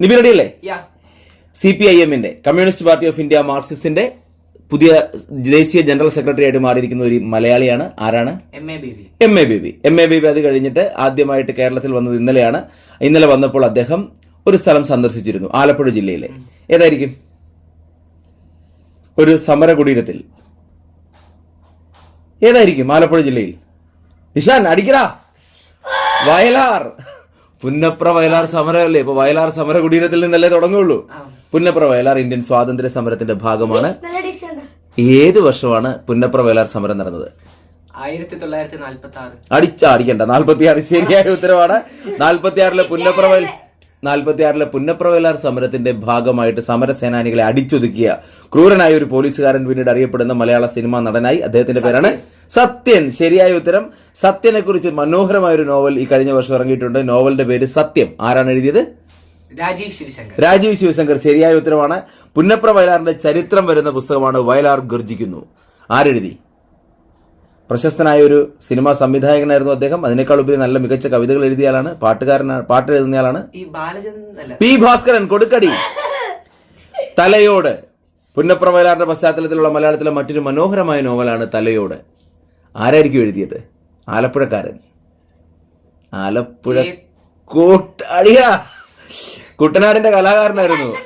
നിബി റെഡിയല്ലേ C P I എമ്മിന്റെ communist party of India മാർക്സിസ്റ്റിന്റെ പുതിയ ദേശീയ ജനറൽ സെക്രട്ടറി ആയിട്ട് മാറിയിരിക്കുന്ന ഒരു മലയാളിയാണ്. ആരാണ്? M A Baby M A Baby M A Baby അത് കഴിഞ്ഞിട്ട് ആദ്യമായിട്ട് കേരളത്തിൽ വന്നത് ഇന്നലെയാണ്. ഇന്നലെ വന്നപ്പോൾ അദ്ദേഹം ഒരു സ്ഥലം സന്ദർശിച്ചിരുന്നു ആലപ്പുഴ ജില്ലയിലെ. ഏതായിരിക്കും? ഒരു സമര കുടീരത്തിൽ ഏതായിരിക്കും ആലപ്പുഴ ജില്ലയിൽ? നിഷാൻ അടിക്കടാ. വയലാർ. പുന്നപ്ര വയലാർ സമരമല്ലേ? ഇപ്പൊ വയലാർ സമര കുടീരത്തിൽ നിന്നല്ലേ തുടങ്ങുള്ളൂ. പുന്നപ്ര വയലാർ ഇന്ത്യൻ സ്വാതന്ത്ര്യ സമരത്തിന്റെ ഭാഗമാണ്. ഏത് വർഷമാണ് പുന്നപ്ര വയലാർ സമരം നടന്നത്? ആയിരത്തി തൊള്ളായിരത്തി നാല്പത്തി ആറ് അടിച്ചാ അടിക്കണ്ട. നാൽപ്പത്തി ആറ് ശരിയായ ഉത്തരവാണ്. നാൽപ്പത്തി ആറിലെ പുന്നപ്രവയൽ നാൽപ്പത്തി ആറിലെ പുന്നപ്രവയലാർ സമരത്തിന്റെ ഭാഗമായിട്ട് സമരസേനാനികളെ അടിച്ചൊതുക്കിയ ക്രൂരനായ ഒരു പോലീസുകാരൻ പിന്നീട് അറിയപ്പെടുന്ന മലയാള സിനിമാ നടനായി അദ്ദേഹത്തിന്റെ പേരാണ് സത്യൻ. ശരിയായ ഉത്തരം സത്യനെ കുറിച്ച് മനോഹരമായ ഒരു നോവൽ ഈ കഴിഞ്ഞ വർഷം ഇറങ്ങിയിട്ടുണ്ട്. നോവലിന്റെ പേര് സത്യം. ആരാണ് എഴുതിയത്? രാജീവ് ശിവശങ്കർ. രാജീവ് ശിവശങ്കർ. ശരിയായ ഉത്തരമാണ്. പുന്നപ്ര വയലാറിന്റെ ചരിത്രം വരുന്ന പുസ്തകമാണ് വയലാർ ഗർജിക്കുന്നു. ആരെഴുതി? പ്രശസ്തനായ ഒരു സിനിമാ സംവിധായകനായിരുന്നു അദ്ദേഹം. അതിനേക്കാൾ ഉപരി നല്ല മികച്ച കവിതകൾ എഴുതിയ ആളാണ് പാട്ടുകാരനാണ് പാട്ട് എഴുതുന്നയാളാണ് പി ഭാസ്കരൻ കൊടുക്കടി. തലയോട്. പുന്നപ്ര വയലാറിന്റെ പശ്ചാത്തലത്തിലുള്ള മലയാളത്തിലെ മറ്റൊരു മനോഹരമായ നോവലാണ് തലയോട്. ആരായിരിക്കും എഴുതിയത്? ആലപ്പുഴക്കാരൻ. ആലപ്പുഴ. കൂട്ടടിയ കുട്ടനാടിന്റെ കലാകാരനായിരുന്നു.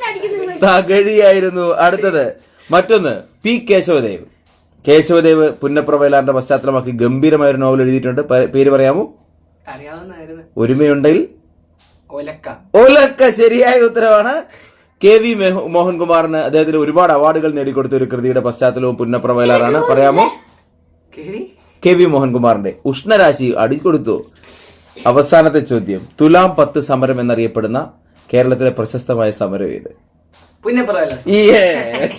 തകഴിയായിരുന്നു. അടുത്തത് മറ്റൊന്ന് പി. കേശവദേവ്. കേശവദേവ് പുന്നപ്ര വയലാറിന്റെ പശ്ചാത്തലമാക്കി ഗംഭീരമായ ഒരു നോവൽ എഴുതിയിട്ടുണ്ട്. പേര് പറയാമോ? ഒരുമയുണ്ടെങ്കിൽ? ഒലക്ക. ഒലക്ക ശരിയായ ഉത്തരവാണ്. കെ വി മെഹ- മോഹൻകുമാറിന് അദ്ദേഹത്തിന് ഒരുപാട് അവാർഡുകൾ നേടിക്കൊടുത്ത ഒരു കൃതിയുടെ പശ്ചാത്തലവും പുന്നപ്ര വയലാറാണ് പറയാമോ? കേറി കെ വി മോഹൻകുമാറിന്റെ ഉഷ്ണരാശി അടിക്കൊടുത്തു അവസാനത്തെ ചോദ്യം. തുലാം പത്ത് സമരം എന്നറിയപ്പെടുന്ന കേരളത്തിലെ പ്രശസ്തമായ സമരം ഇത് പുന്നപ്രവല്ല Yes.